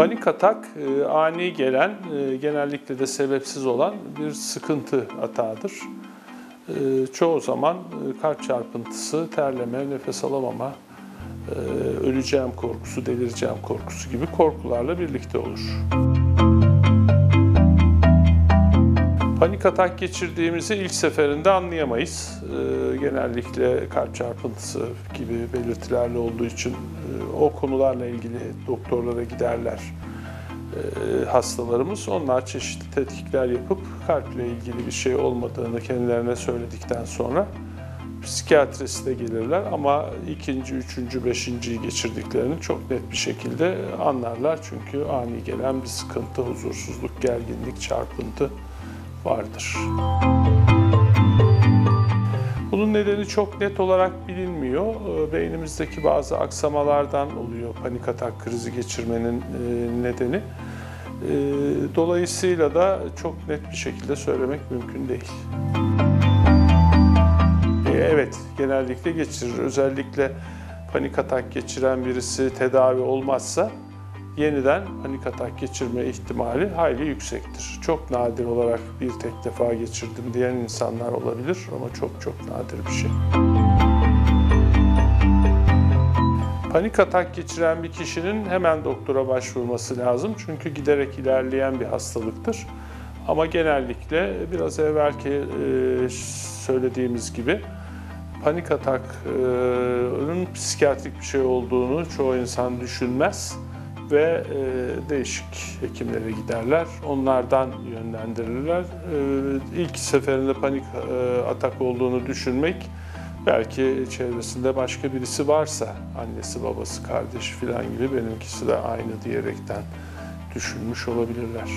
Panik atak e, ani gelen, e, genellikle de sebepsiz olan bir sıkıntı atağıdır. E, Çoğu zaman kalp çarpıntısı, terleme, nefes alamama, öleceğim korkusu, delireceğim korkusu gibi korkularla birlikte olur. Panik atak geçirdiğimizi ilk seferinde anlayamayız. Ee, genellikle kalp çarpıntısı gibi belirtilerle olduğu için e, o konularla ilgili doktorlara giderler e, hastalarımız. Onlar çeşitli tetkikler yapıp kalple ilgili bir şey olmadığını kendilerine söyledikten sonra psikiyatriste gelirler ama ikinci, üçüncü, beşinciyi geçirdiklerini çok net bir şekilde anlarlar. Çünkü ani gelen bir sıkıntı, huzursuzluk, gerginlik, çarpıntı vardır. Bunun nedeni çok net olarak bilinmiyor. Ee, Beynimizdeki bazı aksamalardan oluyor panik atak krizi geçirmenin e, nedeni. Ee, Dolayısıyla da çok net bir şekilde söylemek mümkün değil. Ee, Evet, genellikle geçirir. Özellikle panik atak geçiren birisi tedavi olmazsa yeniden panik atak geçirme ihtimali hayli yüksektir. Çok nadir olarak bir tek defa geçirdim diyen insanlar olabilir ama çok çok nadir bir şey. Panik atak geçiren bir kişinin hemen doktora başvurması lazım. Çünkü giderek ilerleyen bir hastalıktır. Ama genellikle biraz evvelki e, söylediğimiz gibi panik atakın psikiyatrik bir şey olduğunu çoğu insan düşünmez ve e, değişik hekimlere giderler. Onlardan yönlendirirler. E, ilk seferinde panik e, atak olduğunu düşünmek belki çevresinde başka birisi varsa annesi, babası, kardeşi falan gibi benimkisi de aynı diyerekten düşünmüş olabilirler.